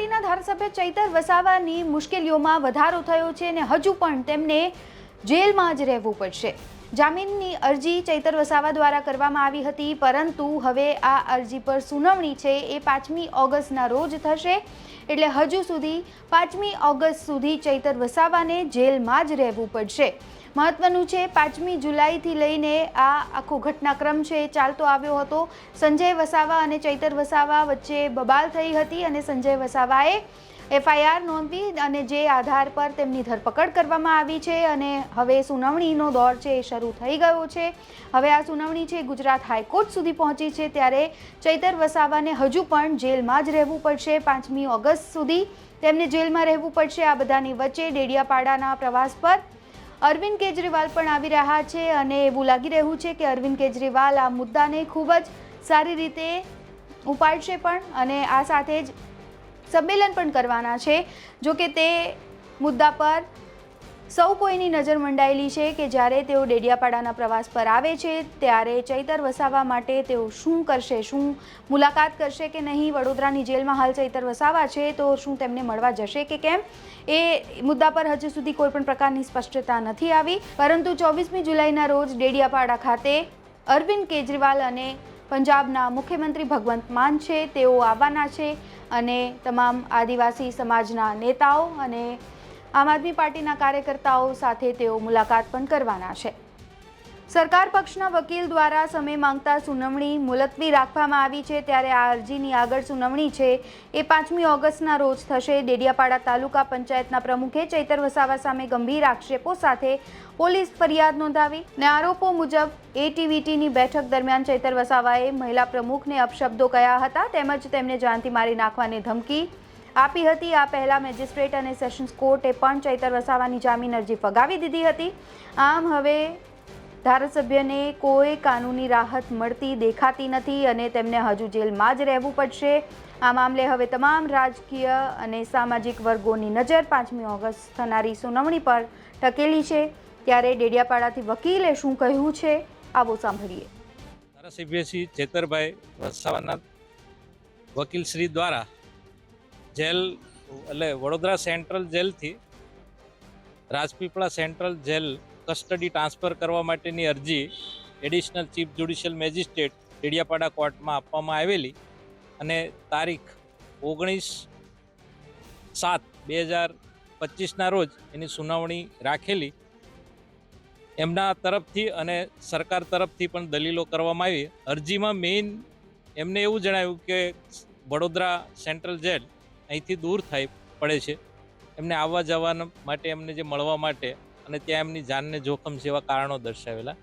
ધારાસભ્ય ચૈતર વસાવાની મુશ્કેલીઓમાં વધારો થયો છે અને હજુ પણ તેમને જેલમાં જ રહેવું પડશે. જામીનની અરજી ચૈતર વસાવા દ્વારા કરવામાં આવી હતી, પરંતુ હવે આ અરજી પર સુનાવણી છે. એ પાંચમી ઓગસ્ટના રોજ થશે. એટલે હજુ સુધી પાંચમી ઓગસ્ટ સુધી ચૈતર વસાવાને જેલમાં જ રહેવું પડશે. મહત્વનું છે, પાંચમી જુલાઈથી લઈને આ આખો ઘટનાક્રમ છે, એ ચાલતો આવ્યો હતો. સંજય વસાવા અને ચૈતર વસાવા વચ્ચે બબાલ થઈ હતી અને સંજય વસાવાએ એફઆઈઆર નોંધવી અને જે આધાર પર તેમની ધરપકડ કરવામાં આવી છે અને હવે સુનાવણીનો દોર છે એ શરૂ થઈ ગયો છે. હવે આ સુનાવણી છે ગુજરાત હાઈકોર્ટ સુધી પહોંચી છે ત્યારે ચૈતર વસાવાને હજુ પણ જેલમાં જ રહેવું પડશે. પાંચમી ઓગસ્ટ સુધી તેમને જેલમાં રહેવું પડશે. આ બધાની વચ્ચે ડેડિયાપાડાના પ્રવાસ પર અરવિંદ કેજરીવાલ પણ આવી રહ્યા છે અને એવું લાગી રહ્યું છે કે અરવિંદ કેજરીવાલ આ મુદ્દાને ખૂબ જ સારી રીતે ઉપાડશે પણ અને આ સાથે જ સંમેલન પણ કરવાના છે. જો કે તે મુદ્દા પર સૌ કોઈની નજર મંડાયેલી છે કે જ્યારે તેઓ ડેડિયાપાડાના પ્રવાસ પર આવે છે, ત્યારે ચૈતર વસાવા માટે તેઓ શું કરશે, શું મુલાકાત કરશે કે નહીં, વડોદરાની જેલમાં હાલ ચૈતર વસાવા છે, તો શું તેમને મળવા જશે કે કેમ? એ મુદ્દા પર હજુ સુધી કોઈપણ પ્રકારની સ્પષ્ટતા નથી આવી. પરંતુ ચોવીસમી જુલાઈના રોજ ડેડિયાપાડા ખાતે અરવિંદ કેજરીવાલ અને પંજાબના મુખ્યમંત્રી ભગવંત માન છે, તેઓ આવવાના છે અને તમામ આદિવાસી સમાજના નેતાઓ અને આમ આદમી પાર્ટીના કાર્યકર્તાઓ સાથે તેઓ મુલાકાત પણ કરવાના છે. સરકાર પક્ષના વકીલ દ્વારા સમય માંગતા સુનાવણી મુલતવી રાખવામાં આવી છે, ત્યારે આ અરજીની આગળ સુનાવણી છે એ પાંચમી ઓગસ્ટના રોજ થશે. ડેડિયાપાડા તાલુકા પંચાયતના પ્રમુખે ચૈતર વસાવા સામે ગંભીર આક્ષેપો સાથે પોલીસ ફરિયાદ નોંધાવી ને આરોપો મુજબ એટીવીટીની બેઠક દરમિયાન ચૈતર વસાવાએ મહિલા પ્રમુખને અપશબ્દો કયા હતા તેમજ તેમને જાનથી મારી નાખવાની ધમકી આપી હતી. આ પહેલા મેજિસ્ટ્રેટ અને સેશન્સ કોર્ટે પણ ચૈતર વસાવાની જામીન અરજી ફગાવી દીધી હતી. આમ હવે ધારાસભ્યને કોઈ કાનૂની રાહત મળતી દેખાતી નથી અને તેમને હજુ જેલમાં જ રહેવું પડશે. આ મામલે હવે તમામ રાજકીય અને સામાજિક વર્ગોની નજર પાંચમી ઓગસ્ટ થનારી સુનાવણી પર ટકેલી છે. ત્યારે ડેડિયાપાડાથી વકીલે શું કહ્યું છે, આવો સાંભળીએ. ધારાસભ્ય શ્રી ચેતરભાઈ વસાવાના વકીલશ્રી દ્વારા જેલ, એટલે Vadodara central જેલથી Rajpipla central jail custody transfer કરવા માટેની અરજી additional chief judicial magistrate Dediapada કોર્ટમાં આપવામાં આવેલી અને તારીખ ઓગણીસ સાત બે હજાર પચીસના રોજ એની સુનાવણી રાખેલી. એમના તરફથી અને સરકાર તરફથી પણ દલીલો કરવામાં આવી. અરજીમાં મેઇન એમને એવું જણાવ્યું કે વડોદરા સેન્ટ્રલ જેલ અહીંથી દૂર થાય, પડે છે. એમને આવવા જવાના માટે એમને જે મળવા માટે અને ત્યાં એમની જાનને જોખમ જેવા કારણો દર્શાવેલા.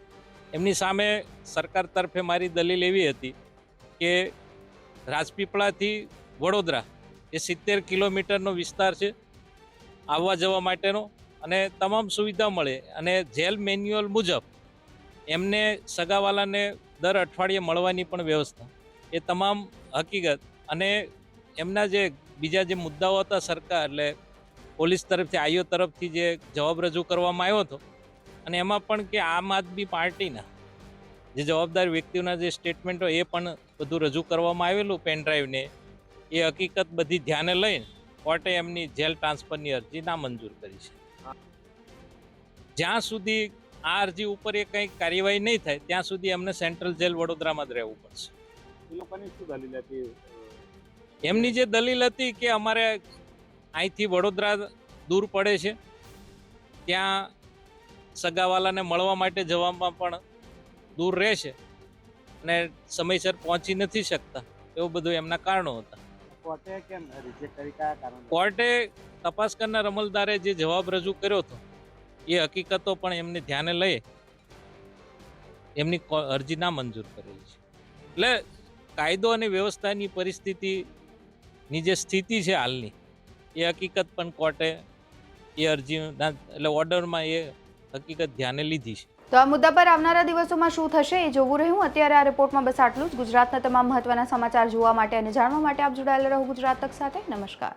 એમની સામે સરકાર તરફે મારી દલીલ એવી હતી કે રાજપીપળાથી વડોદરા એ સિત્તેર કિલોમીટરનો વિસ્તાર છે, આવવા જવા માટેનો અને તમામ સુવિધા મળે અને જેલ મેન્યુઅલ મુજબ એમને સગાવાલાને દર અઠવાડિયે મળવાની પણ વ્યવસ્થા. એ તમામ હકીકત અને એમના જે બીજા જે મુદ્દાઓ હતા સરકાર, એટલે પોલીસ તરફથી, આઈઓ તરફથી જે જવાબ રજૂ કરવામાં આવ્યો હતો, અને એમાં પણ કે આમ આદમી પાર્ટીના જે જવાબદાર વ્યક્તિઓના જે સ્ટેટમેન્ટો એ પણ બધું રજૂ કરવામાં આવેલું પેનડ્રાઈવને એ હકીકત બધી ધ્યાને લઈને કોર્ટે એમની જેલ ટ્રાન્સફરની અરજી નામંજૂર કરી છે. જ્યાં સુધી આ અરજી ઉપર એ કંઈ કાર્યવાહી નહીં થાય, ત્યાં સુધી એમને સેન્ટ્રલ જેલ વડોદરામાં જ રહેવું પડશે. એ લોકોની શું દલીલ હતી? એમની જે દલીલ હતી કે અમારે અહીંથી વડોદરા દૂર પડે છે ત્યાં સગાવાલાને મળવા માટે જવામાં પણ દૂર રહેશે અને સમયસર પહોંચી નથી શકતા એવું બધું એમના કારણો હતા. કોર્ટે કેમ રિજેક્ટ કરી? કયા કારણ? કોર્ટે તપાસ કરનાર અમલદારે જે જવાબ રજૂ કર્યો હતો એ હકીકતો પણ એમને ધ્યાને લઈ એમની અરજી ના મંજૂર કરેલી છે. એટલે કાયદો અને વ્યવસ્થાની પરિસ્થિતિની જે સ્થિતિ છે હાલની, એ હકીકત પણ કોર્ટે એ અરજીના એટલે ઓર્ડરમાં એ હકીકત ધ્યાને લીધી છે. તો આ મુદ્દા પર આવનારા દિવસોમાં શું થશે એ જોવું રહ્યું? અત્યારે આ રિપોર્ટમાં બસ આટલું જ. ગુજરાતના તમામ મહત્વના સમાચાર જોવા માટે અને જાણવા માટે આપ જોડાયેલા રહો ગુજરાત તક સાથે. નમસ્કાર.